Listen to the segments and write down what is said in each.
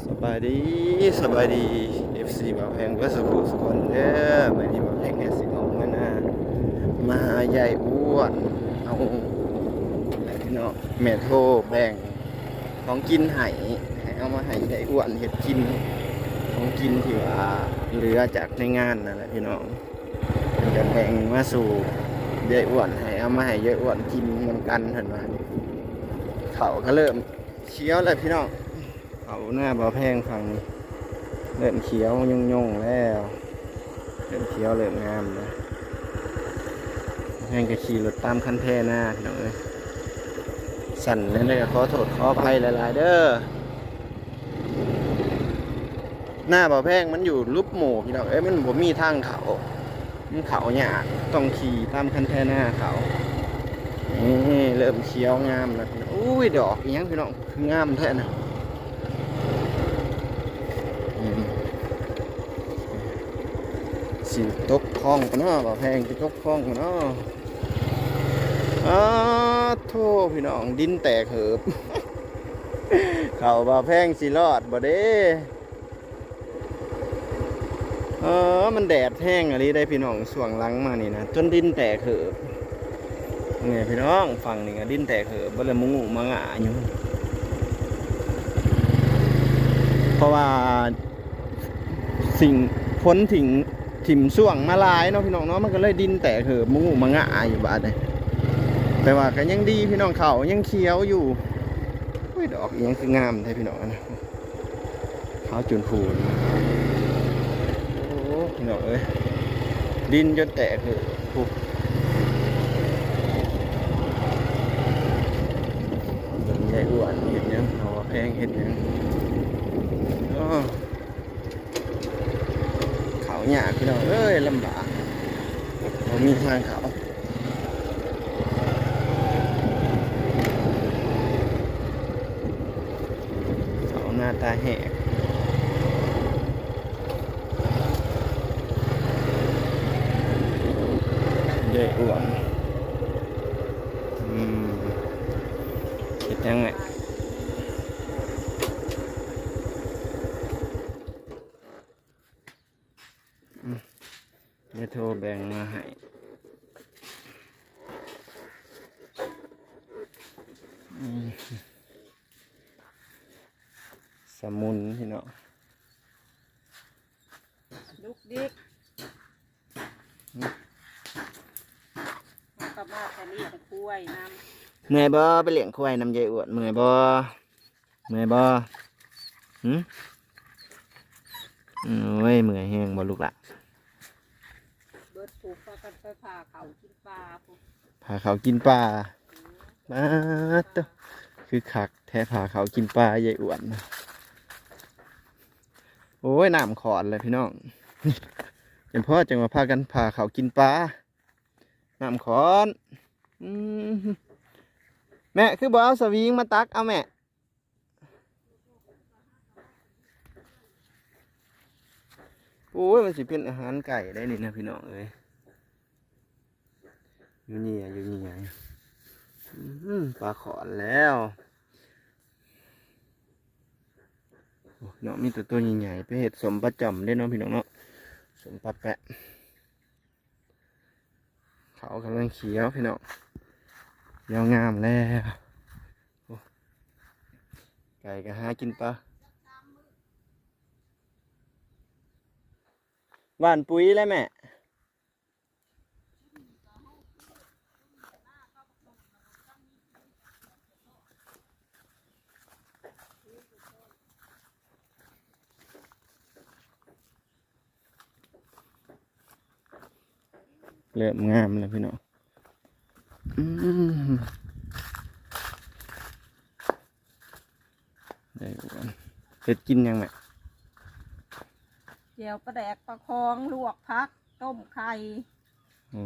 สบายดีสบายดี FC บ่าวแพงก็สุขสุขคนเด้อไมื้อนี้บ่าวแพงแค่สิออกมาน้ามาใหญ่อ้วนเอาไอ้พี่น้องแม่โทแบ่งของกินให้ให้เอามาให้ใหญ่อ้วนเฮ็ดกิน ของกินที่ว่าเหลือจากในงานนั่นแหละพี่น้องเพิ่นจะแบ่งมาสู่ใหญ่อ้วนให้เอามาให้ใหญ่อ้วนกินเหมือนกันเพิ่นว่าเขาก็เริ่มเคี้ยวแล้วพี่น้อง เขาหน้าบ่อแพงฝั่งเริ่มเขียวยงยงแล้วเริ่มเขียวเริ่มงามแล้วแพงก็ขี่รถตามคันแท่หน้าพี่น้องเอ้ยสั่นนั่นเลยขอโทษขออภัยหลายๆเด้อหน้าบ่อแพงมันอยู่รูปหมู่พี่น้องเอ้ยมันบ่มีทางเขามันเขาหยากต้องขี่ตามคันแท่หน้าเขานี่เริ่มเขียวงามแล้วอุ้ยดอกอีหยังพี่น้องคืองามแท้นะ อืม สิตกคลองกันเนาะบ่แพงสิตกคลองกันเนาะอ้าโทษพี่น้องดินแตกเหิบ เข่าบ่แพงสิรอดบ่เด้เออมันแดดแห้งอะไรได้พี่น้องส่วงลังมานี่นะจนดินแตกเหิบนี่พี่น้องฝั่งนี่ก็ดินแตกเหิบบ่ลยมุงมังอะอยู่เพราะว่าสิ่งพ้นถิ่ง ถิ่มส่วงมาลายเนาะพี่น้องเนาะมันก็เลยดินแตกเหือะมุงมังงะอยู่บาดเลยแต่ว่าก็ยังดีพี่น้องเขายังเขียวอยู่เฮ้ยดอกอิหยังคืองามแท้พี่น้องนะขาวจุนพูนโอ้พี่น้องเอ้ยดินจนแตกเหือะปุ๊บเงใหญ่อ้วนเห็นยังเขาว่าแพงเห็นยังอ้อ เขาหยาพี่น้องเอ้ยลำบากผมมีทางเขาเขาหน้าตาแหกเย้อ้วนอืมคิดยังไง เดี๋ยวโทรแบ่งมาให้อืม สมุนพี่เนาะลูกดิกมันก็มาแต่นี่แต่กล้วยน้เมื่อยบ่ไปเลี้ยงควายน้ำใยอ้วนเมื่อยบ่เมื่อยบ่หืมโอ้ยเมื่อยแห้งบ่ลูกละำเบิดผูกก็กันไปพาเขากินปลาผูกพาเขากินปลามาตว คือคักแท้พาเขากินปลาใหญ่อ้วนโอ้ยน้ำขอดเลยพี่น้องเป็นพ่อจังว่าพากันพาเขากินปลาน้ำขอนแม่คือบ่เอาสวิงมาตักเอาแม่โอ้ยมันสิเป็นอาหารไก่ได้นี่นะพี่น้องเอ้ยอยู่นี่อยู่นี่ไงปลาขอนแล้วโอ้ เนาะมีตัวตัวใหญ่ๆไปเห็ดสมประจำได้เนาะพี่น้องเนาะสมปะแปะเขากำลังเขียวพี่น้องยาวงามแล้วไก่ก็หากินปลาหวานปุ๋ยแล้วแม่ เริ่มงามแล้วพี่น้องอืมได้อ้วนเฮ็ดกินยังไงเจียวปลาแดกปลาคองลวกพัก ต้มไข่โอ้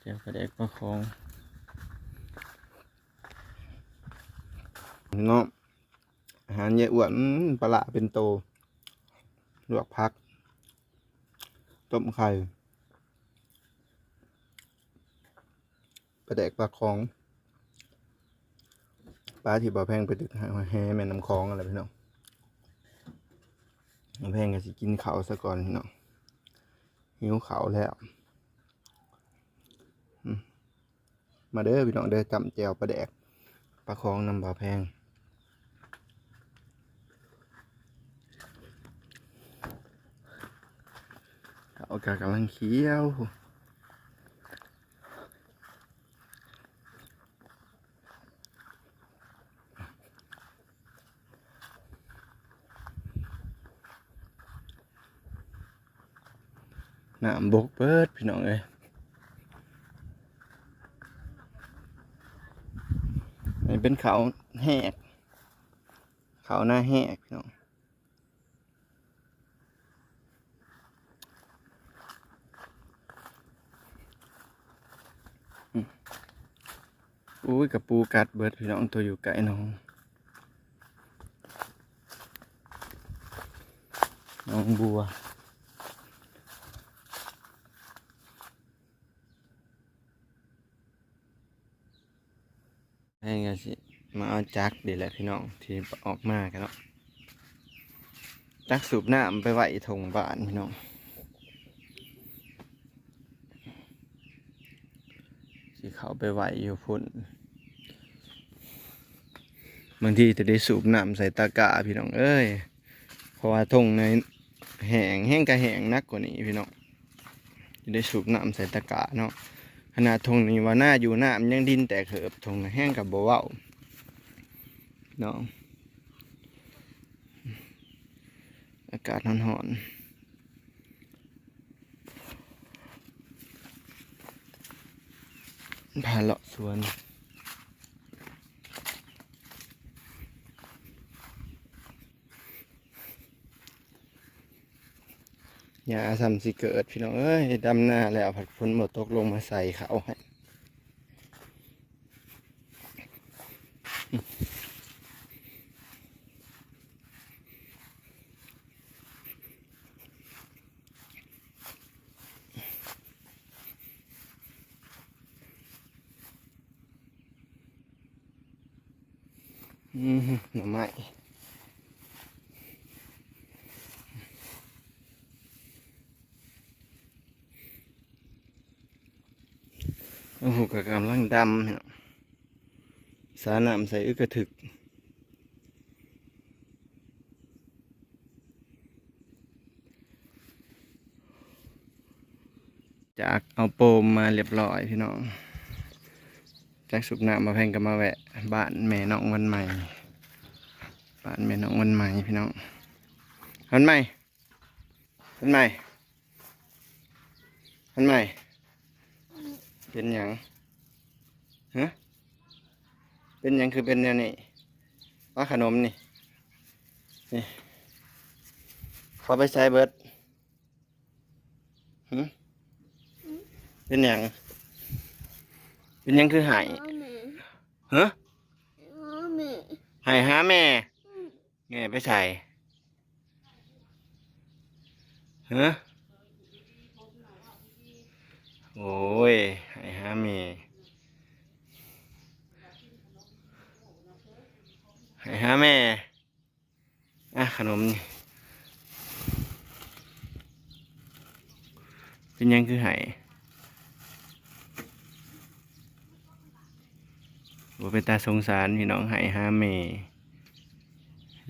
เจ้ากระเดกประคองเนาะอาหารเยอะอ้วนอื้อปลาละเป็นโต ลวกพัก ต้มไข่ ลาแดกปลาคลองปลาที่บ่อแพงไปตึกแหาแม่น้ำคลองอะไรพี่น้องน้ำแพงก็สิกินเขาซะก่อนพี่น้องหิวเขาแล้วมาเด้อพี่น้องเด้อจำแจวปลาแดกปลาคลองน้ำบ่าแพงเขากกำลังเคี้ยว น้ำบกเปิดพี่น้องเอ้ยนี่เป็นเขาแหก เขาหน้าแหกพี่น้องอุ้ยกับปูกัดเบิดพี่น้องตัวอยู่ไกลน้องน้องบัว ให้กันสิมาเอาจักดีแหละพี่น้องที่ออกมากันเนาะจักสูบน้ำไปไหวทงบ้านพี่น้องสิเขาไปไหวอยู่พุ่นบางทีจะได้สูบน้ำใส่ตะกร้าพี่น้องเอ้ยเพราะว่าทงในแห้งแห้งกระแห้งนักกว่านี้พี่น้องจะได้สูบน้ำใส่ตะกร้าเนาะ ขนาดทงนี้ว่าหน้าอยู่หน้ามันยังดินแต่เขิบทงแห้งกับบ่เว้าเนาะอากาศหอนๆพานเลาะสวน ย่าทำสิเกิดพี่น้องเอ้ยดำหน้าแล้วผัดฝนหมดตกลงมาใส่เขาให้อืมหน่อไม้ โอ้โหกกำลังดำสาน้ำใส่อึกระถึกจากเอาโปมมาเรียบร้อยพี่น้อง จากสุบน้ำมาแพงกับมาแวะ บ้านแม่น้องวันใหม่ บ้านแม่น้องวันใหม่พี่น้องวันใหม่วันใหม่วันใหม่ เป็นหยังฮะเป็นหยังคือเป็นแนวนี้ว่าขนมนี่นี่ขอไปใช้เบิร์ดหึเป็นหยังเป็นหยังคือหายฮะใหายหาแม่แม่ไปใส่ฮะ โอ้ยใหายหาแม่ใหายหาแม่อะขนมนี่เป็นหยังคือใหายบ่เป็นตาสงสารพี่น้องใหายหาแม่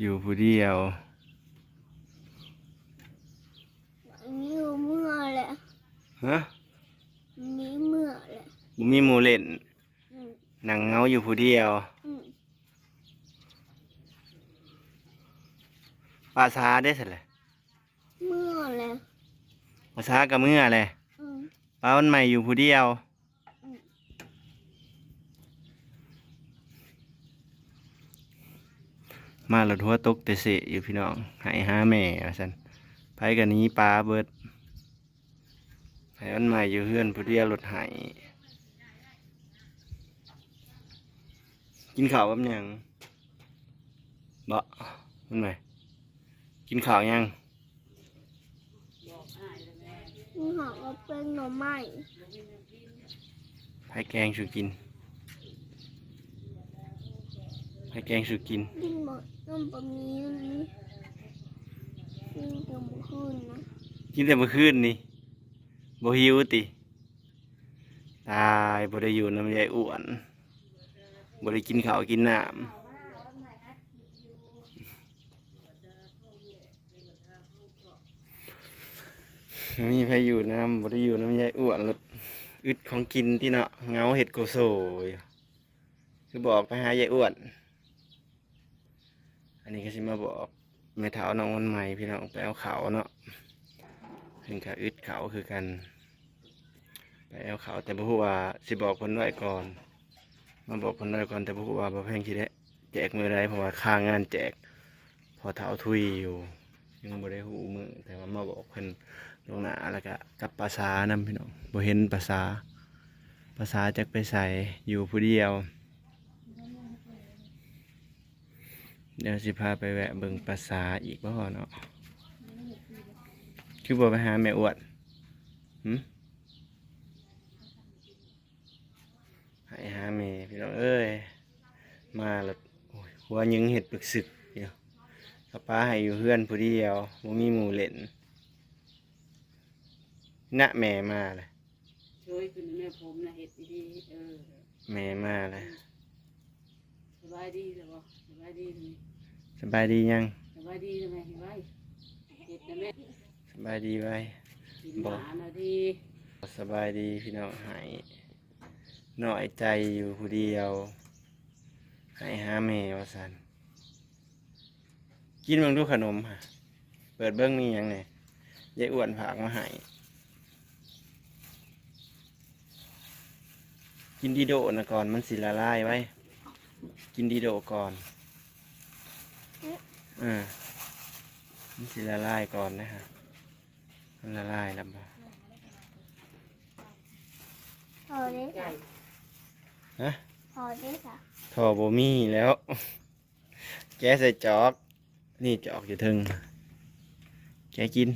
อยู่ผู้เดียวมีเมื่อแหละฮะ มีเมื่อแหละบ่มีหมูเล่นอืมนั่งเหงาอยู่ผู้เดียว อืมปลาซาได้สิเลยเมื่อแหละปลาซากับเมื่อเลยอืมปลาวันใหม่อยู่ผู้เดียว อืม มาหลดหัวตกแต่เสะอยู่พี่น้องใหายหาแม่ว่าสันไผกันนี้ปลาเบิด ไผวันใหม่อยู่เฮือนผู้เดียวรถใหายกินข้าวกับหยังบ่วันใหม่กินข้าวยังมีหอกก็เป็นหน่อไม้ไผแกงสุกินไผแกงสุกินกินหมดน้ำบะหมี่นี่กินบุญนะกินแต่เมื่อคืนนี่ บ่หิวติตายบ่ได้อยู่น้ำยายอ้วนบ่ได้กินข้าวกินน้ำมีใครอยู่น้ำบ่ได้อยู่น้ำยายอ้วนรถอึดของกินที่เนาะเงาเห็ดโกโซ่คือบอกไปหายายอ้วน อันนี้ก็สิมาบอกแม่เท้าน้องวันใหม่พี่น้องไปเอาเขาเนาะ ถึงกับอึดเขาคือกัน ไปเอาเขาแต่บ่ฮู้ว่าสิบอกคนน้อยก่อนมาบอกคนน้อยก่อนแต่บ่ฮู้ว่าบ่แพงสิได้แจกมือใดเพราะว่าค่างานแจก พอเท้าทุยอยู่ ยังบ่ได้ฮู้มือแต่ว่ามาบอกเพิ่นลงหน้าแล้วก็กับภาษานำพี่น้องบ่เห็นภาษาภาษาจักไปใส่อยู่ผู้เดียวเดี๋ยวสิพาไปแวะเบิ่งภาษาอีกบ่เนาะ คือบ่ไปหาแม่อวดหืมให้หาแม่พี่น้องเอ้ย มาแล้วโอ้ยหัวยังเห็ดปึกสึกเดียวกระป้าให้อยู่เพื่อนผู้เดียวบ่มีหมู่เล่นณแม่มาเลยช่วยขึ้นแม่ผมนะเฮ็ดดีๆเออแม่มาเลยสบายดีหรือบ่สบายดีไหมสบายดียังสบายดีทำไมเห็นไหมเฮ็ดนะแม่ส บายดีไว้กินหมานะดีสบายดีพี่น้องหายน้อยใจอยู่ผู้เดียวให้หาแม่ว่าสันกินเบิ่งดูขนมค่ะ เปิดเบิ้งมีหยังไงยายอ้วนผากมาให้กินดีโดนะก่อนมันสิละลายไว้ กินดีโดก่อนเออมันสิละลายก่อนนะฮะมัน ละลายแล้วบ่พอได้ไก่ค่ะฮะพอได้ค่ะทอบ่มีแล้ว แกใส่จอก นี่จอกอยู่เทึงแกกิน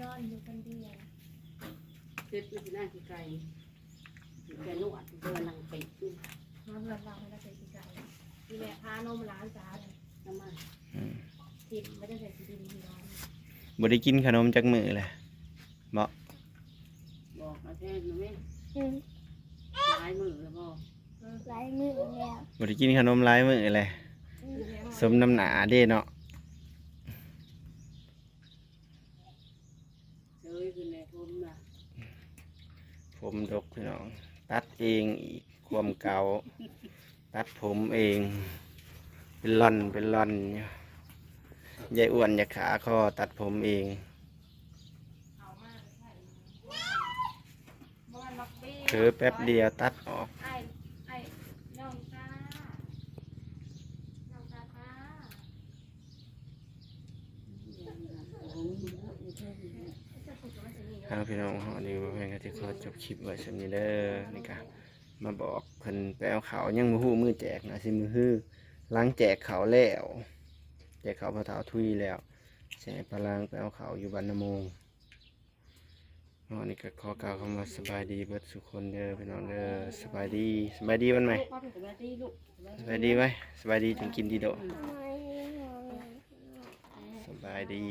นอนอยู่คนเดียว เฮ็ดอยู่ที่หน้าที่ไก่แกนวดเดินนั่งปิดอยู่มาเพื่อนเราไม่ได้ใส่สีไก่นี่แหละพานมร้านจ้าเลยทำไมอืมทิมไม่ได้ใส่สีดินที่ร้านบ่ได้กินขนมจักมือเลยบ่บอกมาแท้นะแม่อืมหลายมือแล้วบ่ลายมือแล้วบ่ได้กินขนมหลายมือเลยสมน้ำหนาเด้เนาะ ช่วยขึ้นแม่ผมนะ ผมดกพี่น้อง ตัดเองอีกความเก่า ตัดผมเอง เป็นร่อนเป็นร่อนอยู่ยายอ้วนอยากขาคอตัดผมเองบ้านมักบี้เคือแป๊บเดียวตัดออก ไอ้ไอ้น้องตาน้องตาตา ทาพี่น้องเขาดีว่าเพื่อนก็จะขอจบคลิปไว้สักนี้เด้อนี่กะมาบอกเพิ่นไปเอาเขายังมือหูมือแจกนะสิมือฮือล้างแจกเขาแล้วแจกเขาพระเท้าทุยแล้วแสพลังไปเอาเขาอยู่บันนมงเนาะนี่ก็ขอกล่าวคำว่าสบายดีเบิดสุคนเด้อพี่น้องเด้อสบายดีสบายดีวันไหมสบายดีไว้สบายดีจึงกินดีโดสบายดี